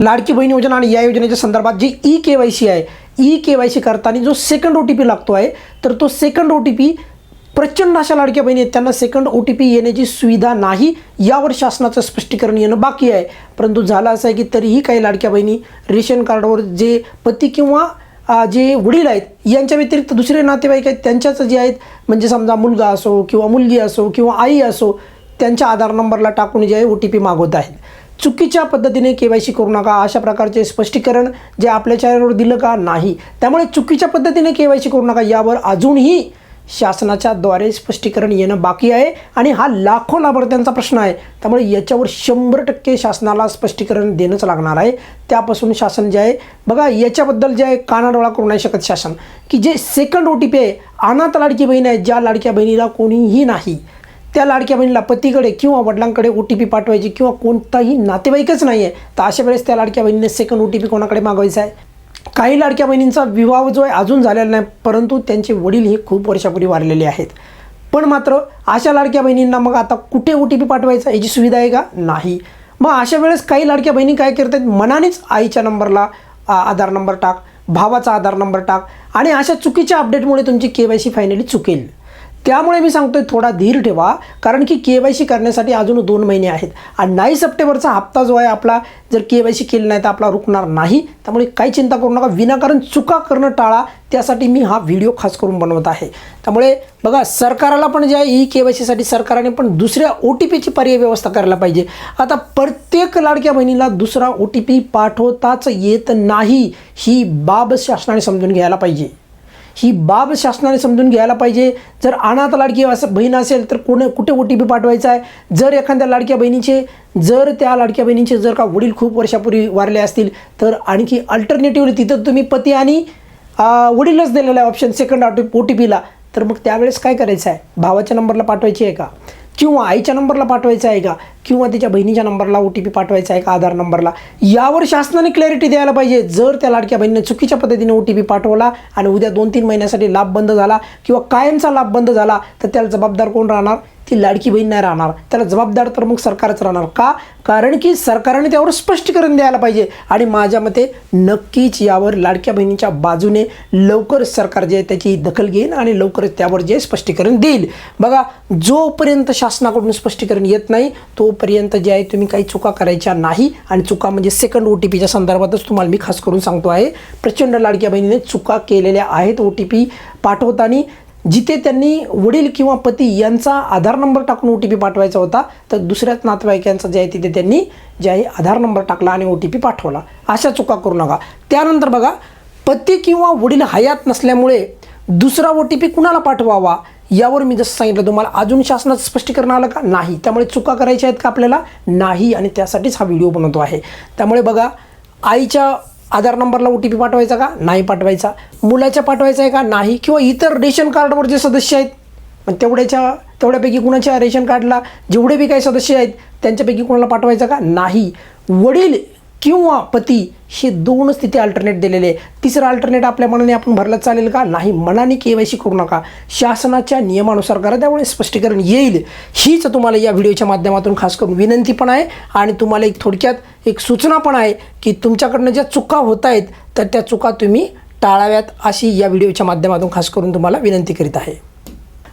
लाडकी बहीण योजना आणि या योजनेच्या संदर्भात जी ई के वाय सी आहे ई के वाय सी करताना जो सेकंड ओ टी पी लागतो आहे तर तो सेकंड ओ टी पी प्रचंड अशा लाडक्या बहिणी आहेत त्यांना सेकंड ओ टी पी येण्याची सुविधा नाही यावर शासनाचं स्पष्टीकरण येणं बाकी आहे. परंतु झालं असं आहे की तरीही काही लाडक्या बहिणी रेशन कार्डवर जे पती किंवा जे वडील आहेत यांच्या व्यतिरिक्त दुसरे नातेवाईक आहेत त्यांच्याच जे आहेत म्हणजे समजा मुलगा असो किंवा मुलगी असो किंवा आई असो त्यांच्या आधार नंबरला टाकून जे आहे ओ टी पी मागवत आहेत. चुकीच्या पद्धतीने के वाय सी करू नका अशा प्रकारचे स्पष्टीकरण जे आपल्या चॅनलवर दिलं का नाही त्यामुळे चुकीच्या पद्धतीने के वाय सी करू नका यावर अजूनही शासनाच्या द्वारे स्पष्टीकरण येणं बाकी आहे आणि हा लाखो लाभार्थ्यांचा प्रश्न आहे. त्यामुळे याच्यावर शंभर टक्के शासनाला स्पष्टीकरण देणंच लागणार आहे. त्यापासून शासन जे आहे बघा याच्याबद्दल जे आहे कानाडोळा करू नाही शकत शासन. की जे सेकंड ओ टी पी आहे अनाथ लाडकी बहीण आहे ज्या लाडक्या बहिणीला कोणीही नाही. त्या लाडक्या बहिणीला पतीकडे किंवा वडिलांकडे ओ टी पी पाठवायची किंवा कोणताही नातेवाईकच नाही आहे तर अशा वेळेस त्या लाडक्या बहिणीने सेकंड ओ टी पी कोणाकडे मागवायचा आहे? काही लाडक्या बहिणींचा विवाह जो आहे अजून झालेला नाही परंतु त्यांचे वडील हे खूप वर्षापूर्वी वारलेले आहेत. पण मात्र अशा लाडक्या बहिणींना मग आता कुठे ओ टी पी पाठवायचा याची सुविधा आहे का? नाही. मग अशा वेळेस काही लाडक्या बहिणी काय करतात? मनानेच आईच्या नंबरला आधार नंबर टाक भावाचा आधार नंबर टाक आणि अशा चुकीच्या अपडेटमुळे तुमची के वाय सी फायनली चुकेल. त्यामुळे मी सांगतोय थोडा धीर ठेवा कारण की के वाय सी करण्यासाठी अजून दोन महिने आहेत. आणि नाही सप्टेंबरचा हप्ता जो आहे आपला जर के वाय सी केली नाही तर आपला रुकणार नाही. त्यामुळे काही चिंता करू नका विनाकारण चुका करणं टाळा. त्यासाठी मी हा व्हिडिओ खास करून बनवत आहे. त्यामुळे बघा सरकाराला पण जे आहे ई के वाय सीसाठी सरकारने पण दुसऱ्या ओ टी पीची पर्याय व्यवस्था करायला पाहिजे. आता प्रत्येक लाडक्या बहिणीला दुसरा ओ टी पी पाठवताच येत नाही. ही बाब शासनाने समजून घ्यायला पाहिजे. ही बाब शासनाने समजून घ्यायला पाहिजे. जर अनाथ लाडकी असं बहीण असेल तर कोण कुठे ओ टी पी पाठवायचा आहे? जर एखाद्या लाडक्या बहिणीचे जर त्या लाडक्या बहिणीचे जर का वडील खूप वर्षापूर्वी वारले असतील तर आणखी अल्टरनेटिव्हली तिथं तुम्ही पती आणि वडीलच दिलेला आहे ऑप्शन सेकंड ओ टी पीला तर मग त्यावेळेस काय करायचं आहे? भावाच्या नंबरला पाठवायची आहे का? किंवा आईच्या नंबरला पाठवायचं आहे का? किंवा तिच्या बहिणीच्या नंबरला ओ टी पी पाठवायचा आहे का आधार नंबरला? यावर शासनाने क्लॅरिटी द्यायला पाहिजे. जर त्या लाडक्या बहिणीने चुकीच्या पद्धतीने ओ टी पी पाठवला आणि उद्या दोन तीन महिन्यासाठी लाभ बंद झाला किंवा कायमचा लाभ बंद झाला तर त्याला जबाबदार कोण राहणार? ती लाडकी बहीण नाही राहणार. त्याला जबाबदार तर मग सरकारच राहणार का? कारण की सरकारने त्यावर स्पष्टीकरण द्यायला पाहिजे. आणि माझ्या मते नक्कीच यावर लाडक्या बहिणीच्या बाजूने लवकरच सरकार जे आहे त्याची दखल घेईल आणि लवकरच त्यावर जे स्पष्टीकरण देईल. बघा जोपर्यंत शासनाकडून स्पष्टीकरण येत नाही तोपर्यंत जे आहे तुम्ही काही चुका करायच्या नाही. आणि चुका म्हणजे सेकंड ओ टी पीच्या संदर्भातच तुम्हाला मी खास करून सांगतो आहे. प्रचंड लाडक्या बहिणीने चुका केलेल्या आहेत ओ टी पी पाठवताना. जिथे त्यांनी वडील किंवा पती यांचा आधार नंबर टाकून ओ टी पी पाठवायचा होता तर दुसऱ्याच नातेवाईकांचा जे आहे तिथे त्यांनी जे आहे आधार नंबर टाकला आणि ओ टी पी पाठवला. अशा चुका करू नका. त्यानंतर बघा पती किंवा वडील हयात नसल्यामुळे दुसरा ओ टी पी कुणाला पाठवावा यावर मी जसं सांगितलं तुम्हाला अजून शासनाचं स्पष्टीकरण आलं का? नाही. त्यामुळे चुका करायच्या आहेत का आपल्याला? नाही. आणि त्यासाठीच हा व्हिडिओ बनवतो आहे. त्यामुळे बघा आईच्या आधार नंबरला ओ टी पी पाठवायचा का? नाही पाठवायचा. मुलाच्या पाठवायचा आहे का? नाही. किंवा इतर रेशन कार्डवर जे सदस्य आहेत पण तेवढ्याच्या तेवढ्यापैकी कुणाच्या रेशन कार्डला जेवढे बी काही सदस्य आहेत त्यांच्यापैकी कोणाला पाठवायचा का? नाही. वडील किंवा पती हे दोनच तिथे अल्टरनेट दिलेले आहे तिसरा अल्टरनेट आपल्या मनाने आपण भरलं चालेल का? नाही मनाने के वाय सी करू नका. शासनाच्या नियमानुसार करा त्यामुळे स्पष्टीकरण येईल. हीच तुम्हाला या व्हिडिओच्या माध्यमातून खास करून विनंती पण आहे आणि तुम्हाला एक थोडक्यात एक सूचना पण आहे की तुमच्याकडनं ज्या चुका होत आहेत तर त्या चुका तुम्ही टाळाव्यात अशी या व्हिडिओच्या माध्यमातून खास करून तुम्हाला विनंती करीत आहे.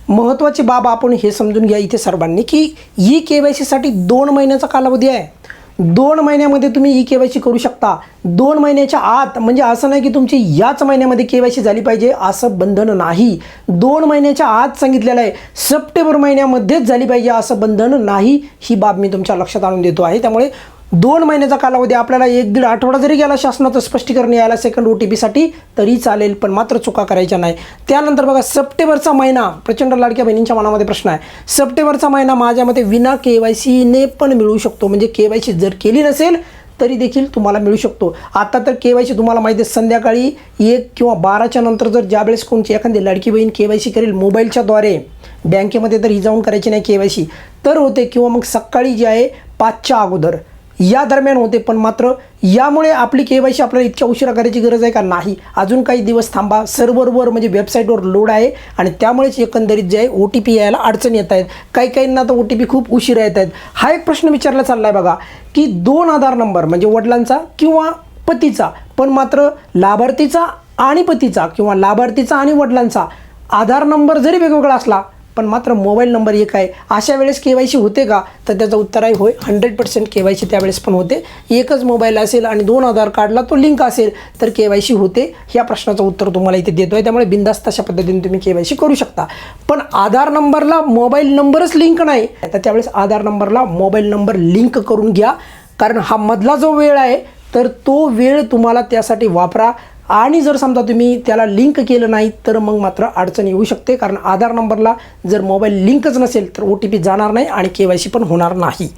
महत्त्वाची बाब आपण हे समजून घ्या इथे सर्वांनी की ई के वाय सीसाठी दोन महिन्याचा कालावधी आहे. दोन महिन्यामध्ये तुम्ही ई के वाय सी करू शकता. दोन महिन्याच्या आत म्हणजे असं नाही की तुमची याच महिन्यामध्ये के वाय सी झाली पाहिजे असं बंधन नाही. दोन महिन्याच्या आत सांगितलेलं आहे सप्टेंबर महिन्यामध्येच झाली पाहिजे असं बंधन नाही ही बाब मी तुमच्या लक्षात आणून देतो आहे. त्यामुळे दोन महिन्याचा कालावधी आपल्याला एक दीड आठवडा जरी गेला शासनाचं स्पष्टीकरण यायला सेकंड ओ टी पीसाठी तरी चालेल पण मात्र चुका करायच्या नाही. त्यानंतर बघा सप्टेंबरचा महिना प्रचंड लाडक्या बहिणींच्या मनामध्ये प्रश्न आहे. सप्टेंबरचा महिना माझ्या मते विना के वाय सीने पण मिळू शकतो. म्हणजे के वाय सी जर केली नसेल तरी देखील तुम्हाला मिळू शकतो. आता तर के वाय सी तुम्हाला माहिती आहे संध्याकाळी एक किंवा बाराच्या नंतर जर ज्यावेळेस कोणची एखादी लाडकी बहीण के वाय सी करेल मोबाईलच्याद्वारे बँकेमध्ये तर ही जाऊन करायची नाही के वाय सी. तर होते किंवा मग सकाळी जे आहे पाचच्या अगोदर. या दरम्यान होते पण मात्र यामुळे आपली के वाय सी आपल्याला इतक्या उशिरा करायची गरज आहे का? नाही. अजून काही दिवस थांबा. सर्व्हरवर म्हणजे वेबसाईटवर लोड आहे आणि त्यामुळेच एकंदरीत जे आहे ओ टी पी यायला अडचण येत आहेत. काही काहींना तर ओ टी पी खूप उशिरा येत आहेत. हा एक प्रश्न विचारला चालला आहे बघा की दोन आधार नंबर म्हणजे वडिलांचा किंवा पतीचा पण मात्र लाभार्थीचा आणि पतीचा किंवा लाभार्थीचा आणि वडिलांचा आधार नंबर जरी वेगवेगळा असला पण मात्र मोबाईल नंबर एक आहे. अशा वेळेस के वाय सी होते का? तर त्याचं उत्तर आहे होय hundred percent K Y C त्यावेळेस पण होते. एकच मोबाईल असेल आणि दोन आधार कार्डला तो लिंक असेल तर के वाय सी होते. ह्या प्रश्नाचं उत्तर तुम्हाला इथे देतो आहे त्यामुळे बिंदास्त अशा पद्धतीने तुम्ही के वाय सी करू शकता. पण आधार नंबरला मोबाईल नंबरच लिंक नाही. तर त्यावेळेस आधार नंबरला मोबाईल नंबर लिंक करून घ्या. कारण हा मधला जो वेळ आहे तर तो वेळ तुम्हाला त्यासाठी वापरा. आणि जर समजा तुम्ही त्याला लिंक केलं नाही तर मग मात्र अडचण येऊ शकते. कारण आधार नंबरला जर मोबाईल लिंकच नसेल तर ओ टी पी जाणार नाही आणि के वाय सी पण होणार नाही.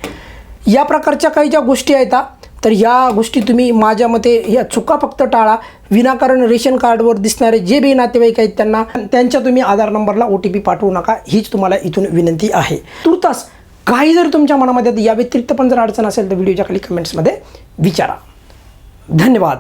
या प्रकारच्या काही ज्या गोष्टी आहेत तर या गोष्टी तुम्ही माझ्या मते या चुका फक्त टाळा. विनाकारण रेशन कार्डवर दिसणारे जे बी नातेवाईक आहेत त्यांना त्यांच्या तुम्ही आधार नंबरला ओ टी पी पाठवू नका. हीच तुम्हाला इथून विनंती आहे. तुर्तास काही जर तुमच्या मनामध्ये या व्यतिरिक्त पण जर अडचण असेल तर व्हिडिओच्या खाली कमेंट्समध्ये विचारा. धन्यवाद.